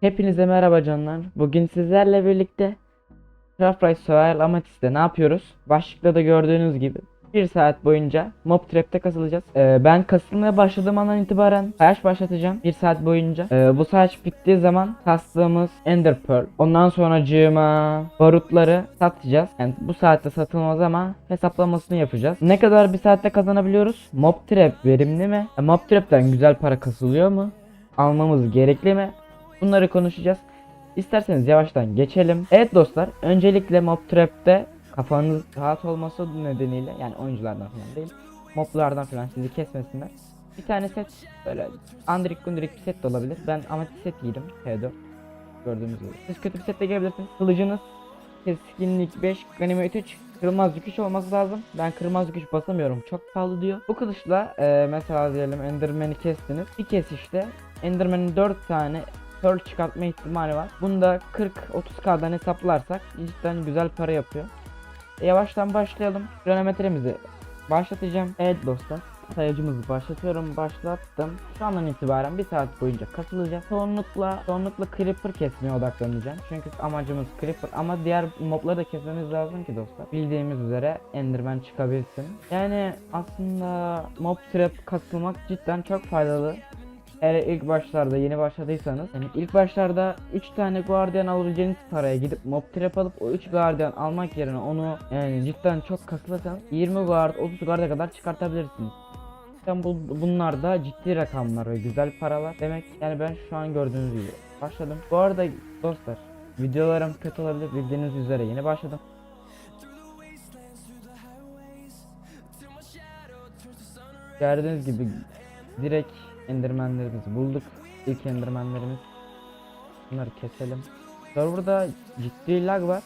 Hepinize merhaba canlar. Bugün sizlerle birlikte Craft Rice Survival Amatist'te ne yapıyoruz? Başlıkta da gördüğünüz gibi 1 saat boyunca Mob Trap'te kasılacağız. Ee, ben kasılmaya başladığım andan itibaren sayaç başlatacağım 1 saat boyunca. Ee, bu sayaç bittiği zaman kastığımız Ender Pearl. Ondan sonra cığıma barutları satacağız. Yani bu saatte satılmaz ama hesaplamasını yapacağız. Ne kadar bir saatte kazanabiliyoruz? Mob Trap verimli mi? E, Mob Trap'ten güzel para kasılıyor mu? Almamız gerekli mi? Bunları konuşacağız. İsterseniz yavaştan geçelim. Evet dostlar, öncelikle Mob Trap'te kafanız rahat olması nedeniyle yani oyunculardan falan değil, moblardan falan sizi kesmesinler. Bir tane set böyle andrik gundrik bir set de olabilir. Ben amatist set giydim T4 gördüğünüz gibi. Siz kötü bir set de giyebilirsiniz. Kılıcınız keskinlik 5, ganimet 3, kırılmaz yüküş olması lazım. Ben kırılmaz yüküş basamıyorum. Çok pahalı diyor. Bu kılıçla e, mesela diyelim Enderman'i kestiniz. Bir kesişte Enderman'in 4 tane Pearl çıkartma ihtimali var. Bunda 40-30k'dan hesaplarsak cidden güzel para yapıyor. E, yavaştan başlayalım. Kronometremizi başlatacağım. Evet dostlar. Sayacımızı başlatıyorum. Başlattım. Şu andan itibaren bir saat boyunca katılacağım. Çoğunlukla, çoğunlukla Creeper kesmeye odaklanacağım. Çünkü amacımız Creeper ama diğer mobları da kesmemiz lazım ki dostlar. Bildiğimiz üzere Enderman çıkabilsin. Yani aslında mob trap kasılmak cidden çok faydalı. Eğer ilk başlarda yeni başladıysanız yani ilk başlarda 3 tane guardian alabileceğiniz paraya gidip mob trap alıp o 3 guardian almak yerine onu yani cidden çok kasılırsanız 20 guard 30 guard'a kadar çıkartabilirsiniz. Yani bu, bunlar da ciddi rakamlar ve güzel paralar. Demek yani ben şu an gördüğünüz gibi başladım. Bu arada dostlar videolarım kötü olabilir bildiğiniz üzere yeni başladım. Gördüğünüz gibi direkt endermenlerimizi bulduk. İlk endermenlerimiz. Bunları keselim. Serverda ciddi lag var.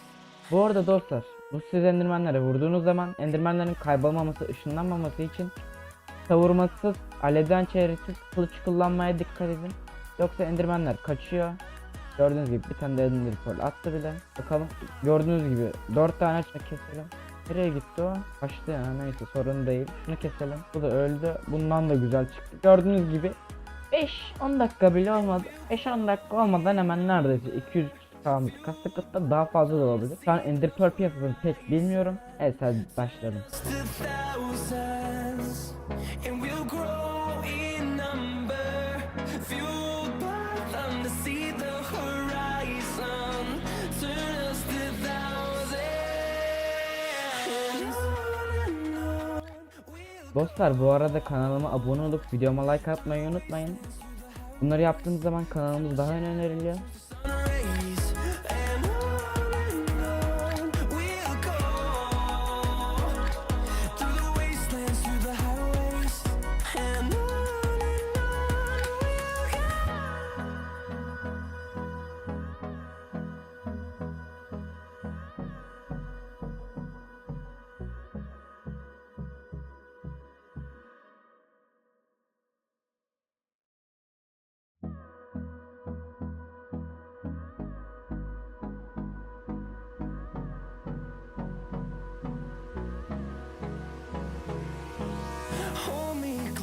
Bu arada dostlar bu siz endermenlere vurduğunuz zaman endermenlerin kaybolmaması, ışınlanmaması için savurmasız, alevden çevresiz kılıç kullanmaya dikkat edin. Yoksa endermenler kaçıyor. Gördüğünüz gibi bir tane de ender attı bile. Bakalım gördüğünüz gibi 4 tane keselim. Nereye gitti o? Kaçtı ya neyse sorun değil. Şunu keselim. Bu da öldü. Bundan da güzel çıktı. Gördüğünüz gibi 5-10 dakika bile olmadı. 5-10 dakika olmadan hemen neredeyse 200 tamam kastık hatta daha fazla da olabilir. Şu an Ender Pearl piyasasını pek bilmiyorum. Evet hadi başlayalım. Dostlar bu arada kanalıma abone olup videoma like atmayı unutmayın. Bunları yaptığınız zaman kanalımız daha öne öneriliyor.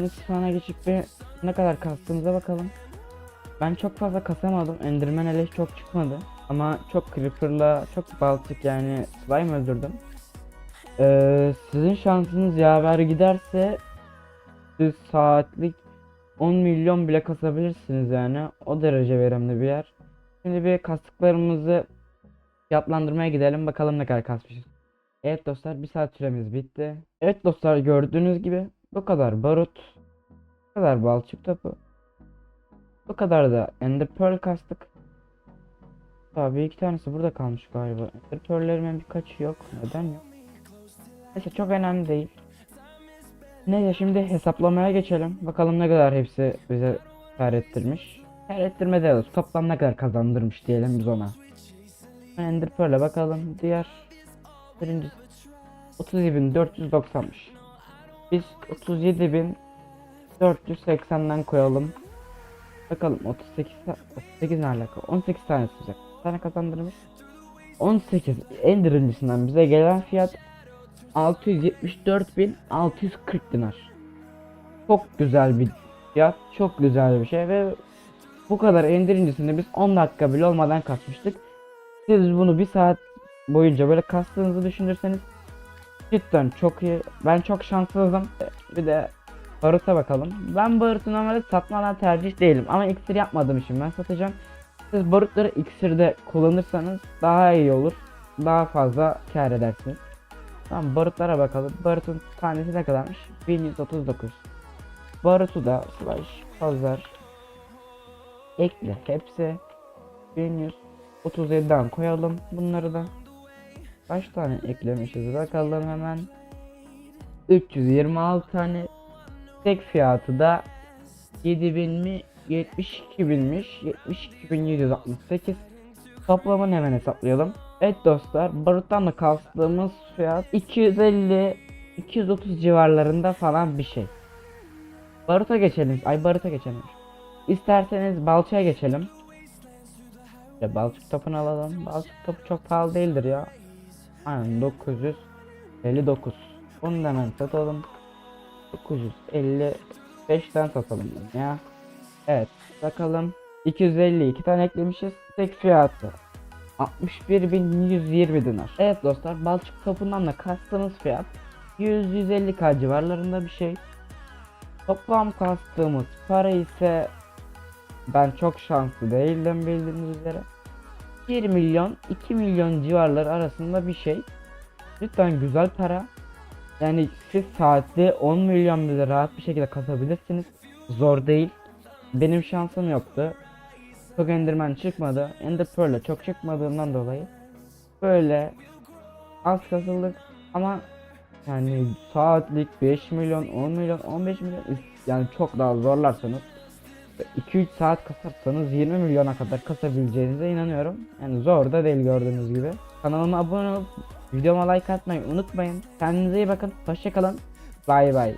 Şimdi spawn'a geçip bir ne kadar kastığımıza bakalım. Ben çok fazla kasamadım. Enderman ele çok çıkmadı. Ama çok creeper'la çok balçık yani slime öldürdüm. Ee, sizin şansınız yaver giderse siz saatlik 10 milyon bile kasabilirsiniz yani. O derece verimli bir yer. Şimdi bir kastıklarımızı fiyatlandırmaya gidelim bakalım ne kadar kasmışız. Evet dostlar bir saat süremiz bitti. Evet dostlar gördüğünüz gibi bu kadar barut. Bu kadar balçık topu. Bu kadar da Ender Pearl kastık. Tabii iki tanesi burada kalmış galiba. Ender Pearl'lerimin birkaçı yok. Neden yok? Neyse çok önemli değil. Neyse şimdi hesaplamaya geçelim. Bakalım ne kadar hepsi bize kar ettirmiş. Kar ettirme de toplam ne kadar kazandırmış diyelim biz ona. Ender Pearl'e bakalım. Diğer birinci 37.490'mış. Biz 37.480'den koyalım. Bakalım 38 ta- 38 ne alaka? 18 tane sıcak. Tane kazandırmış. 18 en birincisinden bize gelen fiyat 674.640 dinar. Çok güzel bir fiyat, çok güzel bir şey ve bu kadar en birincisini biz 10 dakika bile olmadan kasmıştık. Siz bunu bir saat boyunca böyle kastığınızı düşünürseniz cidden çok iyi. Ben çok şanssızım. Bir de Barut'a bakalım. Ben Barut'u normalde satmadan tercih değilim ama iksir yapmadığım için ben satacağım. Siz Barut'ları iksirde kullanırsanız daha iyi olur. Daha fazla kar edersiniz. Tamam Barut'lara bakalım. Barut'un tanesi ne kadarmış? 1139. Barut'u da slash pazar ekle hepsi 1137'den koyalım bunları da. Kaç tane eklemişiz? Bakalım hemen. 326 tane. Tek fiyatı da 7000 mi? 72 binmiş. 72.768 toplamını hemen hesaplayalım? Evet dostlar baruttan da kastığımız fiyat 250 230 civarlarında falan bir şey. Baruta geçelim. Ay baruta geçelim. İsterseniz balçaya geçelim. Ya balçık topunu alalım. Balçık topu çok pahalı değildir ya Aynen 959 Bunu da hemen satalım 955'ten satalım ya. Evet bakalım. 252 tane eklemişiz. Tek fiyatı 61.120 dinar. Evet dostlar balçık topundan da kastığımız fiyat 100-150k civarlarında bir şey. Toplam kastığımız para ise ben çok şanslı değildim bildiğiniz üzere. 1 milyon 2 milyon civarları arasında bir şey. Lütfen güzel para. Yani siz saatte 10 milyon bile rahat bir şekilde kasabilirsiniz. Zor değil. Benim şansım yoktu. Çok endirmen çıkmadı. Ender Pearl'e çok çıkmadığından dolayı. Böyle az kasıldık ama yani saatlik 5 milyon, 10 milyon, 15 milyon yani çok daha zorlarsanız 2-3 saat kasarsanız 20 milyona kadar kasabileceğinize inanıyorum. Yani zor da değil gördüğünüz gibi. Kanalıma abone olup videoma like atmayı unutmayın. Kendinize iyi bakın. Hoşçakalın. Bay bay.